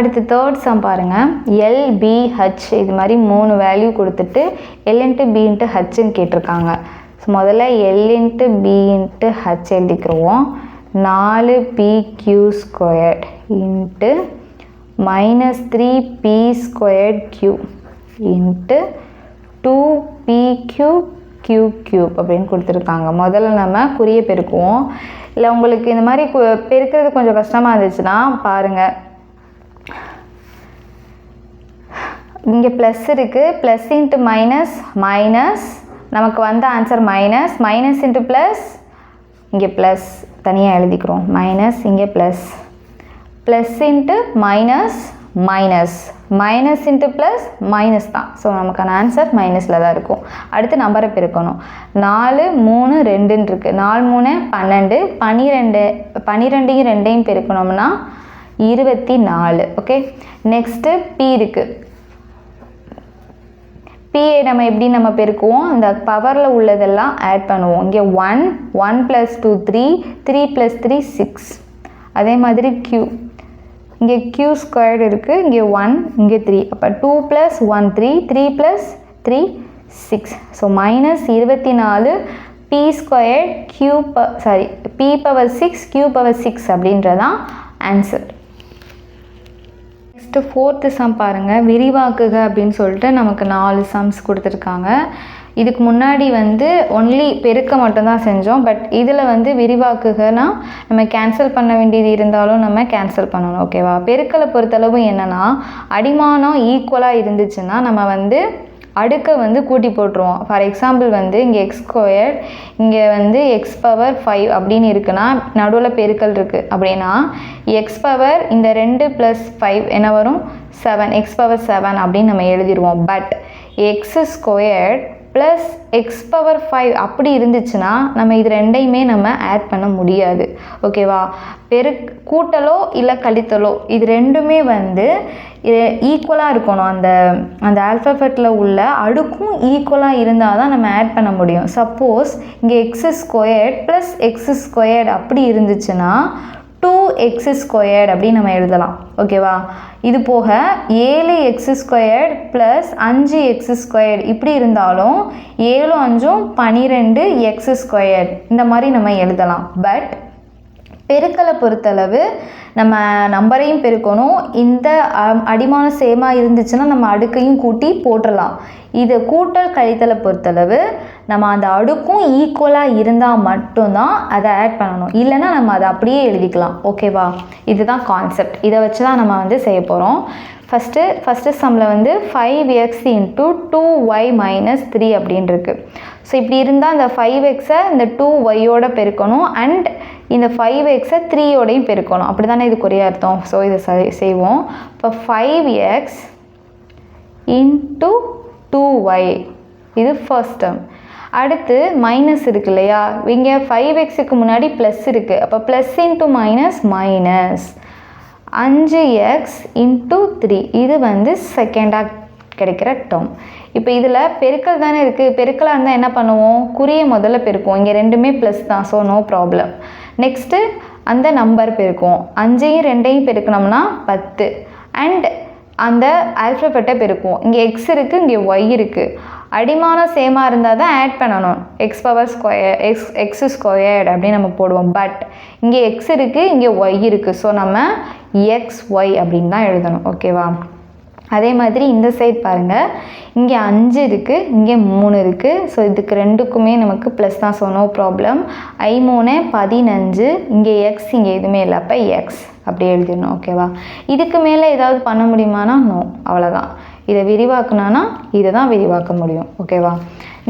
அடுத்து third sum பாருங்கள் LBH இது மாதிரி மூணு வேல்யூ கொடுத்துட்டு எல் இன்ட்டு பி இன்ட்டு ஹச்சுன்னு கேட்டிருக்காங்க. ஸோ முதல்ல L into B into H எழுதிக்கிருவோம். நாலு B Q squared into minus three B squared Q into two B Q Q cube அப்படின்னு கொடுத்துருக்காங்க. முதல்ல நம்ம குறிய பெருக்குவோம். இல்லை உங்களுக்கு இந்த மாதிரி கு- பெருக்கிறது கொஞ்சம் கஷ்டமாக இருந்துச்சுன்னா பாருங்கள் இங்கே ப்ளஸ் இருக்குது ப்ளஸ் இன்ட்டு மைனஸ் மைனஸ் நமக்கு வந்த answer minus minus into plus இங்கே ப்ளஸ் தனியாக எழுதிக்கிறோம். மைனஸ் இங்கே plus plus into minus minus minus into plus minus தான். ஸோ நமக்கான ஆன்சர் மைனஸில் தான் இருக்கும். அடுத்து நம்பரை பெருக்கணும். நாலு மூணு ரெண்டுன்னு இருக்குது நாலு மூணு பன்னெண்டு. பன்னிரெண்டு பன்னிரெண்டையும் ரெண்டையும் பெருக்கணும்னா இருபத்தி நாலு. ஓகே நெக்ஸ்ட்டு பி இருக்குது பிஏ நம்ம எப்படி நம்ம பெருக்குவோம்? இந்த பவரில் உள்ளதெல்லாம் ஆட் பண்ணுவோம். இங்கே one one plus two three three plus three six அதே மாதிரி க்யூ இங்கே க்யூ ஸ்கொயர்டு இருக்குது இங்கே ஒன் இங்கே த்ரீ அப்போ two plus one three three plus three six so minus இருபத்தி நாலு பி ஸ்கொயர்ட் க்யூ ப sorry B power six Q power six அப்படின்றதான் ஆன்சர் நெக்ஸ்ட்டு ஃபோர்த்து சம் பாருங்கள் விரிவாக்குக அப்படின்னு சொல்லிட்டு நமக்கு நாலு சம்ஸ் கொடுத்துருக்காங்க. இதுக்கு முன்னாடி வந்து ஒன்லி பெருக்க மட்டும்தான் செஞ்சோம். பட் இதில் வந்து விரிவாக்குகனா நம்ம கேன்சல் பண்ண வேண்டியது இருந்தாலும் நம்ம கேன்சல் பண்ணணும். ஓகேவா பெருக்கலை பொறுத்தளவு என்னென்னா அடிமானம் ஈக்குவலாக இருந்துச்சுன்னா நம்ம வந்து அடுக்கை வந்து கூட்டி போட்டுருவோம். ஃபார் எக்ஸாம்பிள் வந்து இங்கே எக்ஸ் ஸ்கொயர் இங்கே வந்து எக்ஸ் பவர் ஃபைவ் அப்படின்னு இருக்குன்னா நடுவில் பெருக்கல் இருக்குது அப்படின்னா எக்ஸ் பவர் இந்த ரெண்டு ப்ளஸ் ஃபைவ் என்ன வரும்? செவன் எக்ஸ் பவர் செவன் அப்படின்னு நம்ம எழுதிடுவோம் but X squared plus X power five அப்படி இருந்துச்சுன்னா நம்ம இது ரெண்டையுமே நம்ம ஆட் பண்ண முடியாது. ஓகேவா பெரு கூட்டலோ இல்லை கழித்தலோ இது ரெண்டுமே வந்து ஈக்குவலாக இருக்கணும். அந்த அந்த ஆல்ஃபபெட்டில் உள்ள அடுக்கும் ஈக்குவலாக இருந்தால் தான் நம்ம ஆட் பண்ண முடியும். சப்போஸ் இங்கே X squared plus X squared அப்படி இருந்துச்சுன்னா டூ எக்ஸ் ஸ்கொயர்ட் அப்படின்னு நம்ம எழுதலாம். ஓகேவா இது போக ஏழு எக்ஸ் ஸ்கொயர்ட் ப்ளஸ் அஞ்சு எக்ஸ் ஸ்கொயர்ட் இப்படி இருந்தாலும் ஏழு அஞ்சும் பனிரெண்டு எக்ஸ் ஸ்கொயர்ட் இந்த மாதிரி நம்ம எழுதலாம். பட் பெருக்கலை பொறுத்தளவு நம்ம நம்பரையும் பெருக்கணும். இந்த அடிமானம் சேமாக இருந்துச்சுன்னா நம்ம அடுக்கையும் கூட்டி போட்டுடலாம் இது கூட்டல் கழித்தலை பொறுத்தளவு நம்ம அந்த அடுக்கும் ஈக்குவலாக இருந்தால் மட்டும்தான் அதை ஆட் பண்ணணும். இல்லைன்னா நம்ம அதை அப்படியே எழுதிக்கலாம். ஓகேவா இதுதான் கான்செப்ட் இதை வச்சு தான் நம்ம வந்து செய்ய போகிறோம் ஃபஸ்ட்டு ஃபஸ்ட்டு சம்மில் வந்து five X into two Y minus three அப்படின்ருக்கு. So இப்படி இருந்தால் இந்த ஃபைவ் எக்ஸை இந்த டூ ஒய்யோட பெருக்கணும். அண்ட் இந்த ஃபைவ் எக்ஸை த்ரீயோடையும் பெருக்கணும். அப்படி தானே இது குறைய அர்த்தம். ஸோ இதை செய்- செய்வோம். இப்போ five X into two Y இது ஃபர்ஸ்ட் டேர்ம் அடுத்து மைனஸ் இருக்கு இல்லையா? இங்கே ஃபைவ் எக்ஸுக்கு முன்னாடி ப்ளஸ் இருக்குது அப்போ ப்ளஸ் இன்ட்டு மைனஸ் மைனஸ் அஞ்சு எக்ஸ் இன்ட்டு த்ரீ இது வந்து செகண்டாக கிடைக்கிற டேர்ம் இப்போ இதில் பெருக்கல் தானே இருக்குது பெருக்கலாக இருந்தால் என்ன பண்ணுவோம்? குறிய முதல்ல பெருக்குவோம். இங்கே ரெண்டுமே ப்ளஸ் தான். ஸோ நோ ப்ராப்ளம் நெக்ஸ்ட்டு அந்த நம்பர் பெருக்குவோம். அஞ்சையும் ரெண்டையும் பெருக்கணும்னா பத்து. அண்ட் அந்த ஆல்ஃபபெட்டை பெருக்குவோம். இங்கே எக்ஸ் இருக்குது இங்கே ஒய் இருக்குது அடிமானம் சேமாக இருந்தால் தான் ஆட் பண்ணணும். X power square x x squared அப்படின்னு நம்ம போடுவோம். பட் இங்கே எக்ஸ் இருக்குது இங்கே ஒய் இருக்குது ஸோ நம்ம எக்ஸ் ஒய் அப்படின்னு தான் எழுதணும். ஓகேவா அதே மாதிரி இந்த சைட் பாருங்கள் இங்கே அஞ்சு இருக்குது இங்கே மூணு இருக்குது ஸோ இதுக்கு ரெண்டுக்குமே நமக்கு ப்ளஸ் தான். ஸோ நோ ப்ராப்ளம் ஐ மூணு பதினஞ்சு இங்கே எக்ஸ் இங்கே எதுவுமே இல்லை. அப்போ எக்ஸ் அப்படி எழுதிடணும் ஓகேவா இதுக்கு மேலே ஏதாவது பண்ண முடியுமானா நோ அவ்வளோதான் இதை விரிவாக்குனானா இதை தான் விரிவாக்க முடியும் ஓகேவா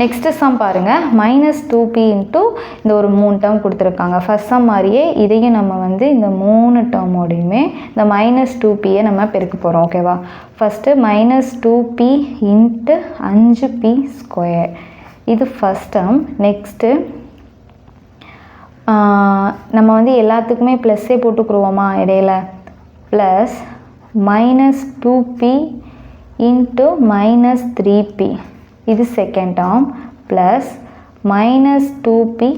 நெக்ஸ்ட்டு சம் பாருங்கள் மைனஸ் டூ பி இன்ட்டு இந்த ஒரு மூணு டேர்ம் கொடுத்துருக்காங்க. ஃபர்ஸ்ட் சம் மாதிரியே இதையும் நம்ம வந்து இந்த மூணு டேர்மோடையுமே இந்த மைனஸ் டூ பியை நம்ம பெருக்க போகிறோம் ஓகேவா first minus two b into அஞ்சு பி ஸ்கொயர் இது ஃபஸ்ட் டேர்ம் நெக்ஸ்ட்டு நம்ம வந்து எல்லாத்துக்குமே ப்ளஸ்ஸே போட்டுக்குருவோமா இடையில? Plus minus two b into minus three b இது second term plus minus two b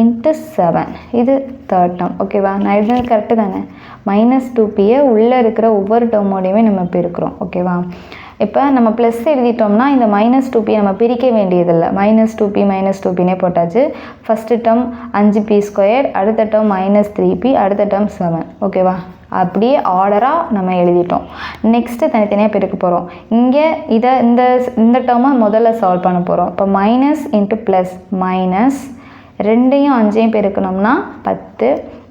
into seven இது தேர்ட் டேர்ம் ஓகேவா நான் எழுதுனது கரெக்டு தானே? மைனஸ் டூ பியை உள்ளே இருக்கிற ஒவ்வொரு டேர்மோடையுமே நம்ம பெருக்கிறோம். ஓகேவா இப்போ நம்ம ப்ளஸ் எழுதிட்டோம்னா இந்த மைனஸ் டூ பி நம்ம பிரிக்க வேண்டியதில்லை. Minus two b minus two பினே போட்டாச்சு. ஃபஸ்ட்டு டேர்ம் அஞ்சு பி ஸ்கொயர் அடுத்த டேர்ம் மைனஸ் த்ரீ பி அடுத்த டேர்ம் செவன் ஓகேவா அப்படியே ஆர்டராக நம்ம எழுதிட்டோம். நெக்ஸ்ட்டு தனித்தனியாக பிரிக்க போகிறோம் இங்கே இதை இந்த இந்த டேர்மை முதல்ல சால்வ் பண்ண போகிறோம் இப்போ மைனஸ் இன்ட்டு ப்ளஸ் மைனஸ் ரெண்டையும் அஞ்சையும் பெருக்கணும்னா பத்து.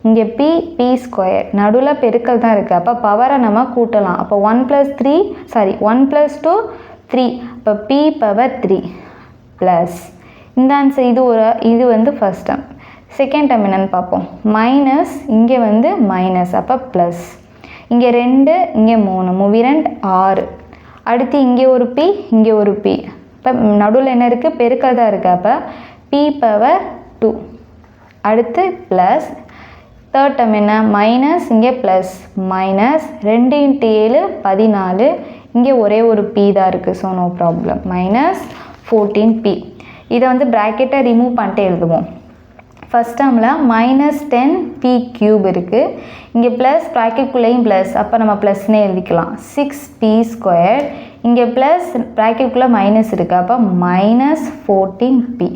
இங்கே பி பி ஸ்கொயர் நடுவில் பெருக்கல் தான் இருக்குது அப்போ பவரை நம்ம கூட்டலாம். அப்போ one plus three sorry one plus two three இப்போ பி பவர் த்ரீ ப்ளஸ் இந்த ஆன்சர் இது ஒரு இது வந்து ஃபஸ்ட் டேர்ம் செகண்ட் டேர்ம் என்னென்னு பார்ப்போம். மைனஸ் இங்கே வந்து மைனஸ் அப்போ ப்ளஸ் இங்கே ரெண்டு இங்கே மூணு. மூவி ரெண்டு ஆறு. அடுத்து இங்கே ஒரு பி இங்கே ஒரு பி இப்போ நடுவில் என்ன இருக்குது பெருக்கல் தான் இருக்குது அப்போ பி பவர் டூ அடுத்து ப்ளஸ் தேர்ட் டேர்ம் என்ன? மைனஸ் இங்கே ப்ளஸ் மைனஸ் ரெண்டு இன்ட்டு ஏழு பதினாலு. இங்கே ஒரே ஒரு பி தான் இருக்குது so no problem minus fourteen b இதை வந்து ப்ராக்கெட்டை ரிமூவ் பண்ணிட்டு எழுதுவோம். ஃபஸ்ட் டேர்மில் மைனஸ் டென் பி க்யூப் இருக்குது இங்கே ப்ளஸ் ப்ராக்கெட்குள்ளேயும் ப்ளஸ் அப்போ நம்ம ப்ளஸ்னே எழுதிக்கலாம். சிக்ஸ் பி ஸ்கொயர் இங்கே ப்ளஸ் ப்ராக்கெட்குள்ளே மைனஸ் இருக்குது அப்போ மைனஸ் ஃபோர்டீன் பி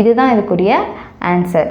இதுதான் இதுக்குரிய ஆன்சர்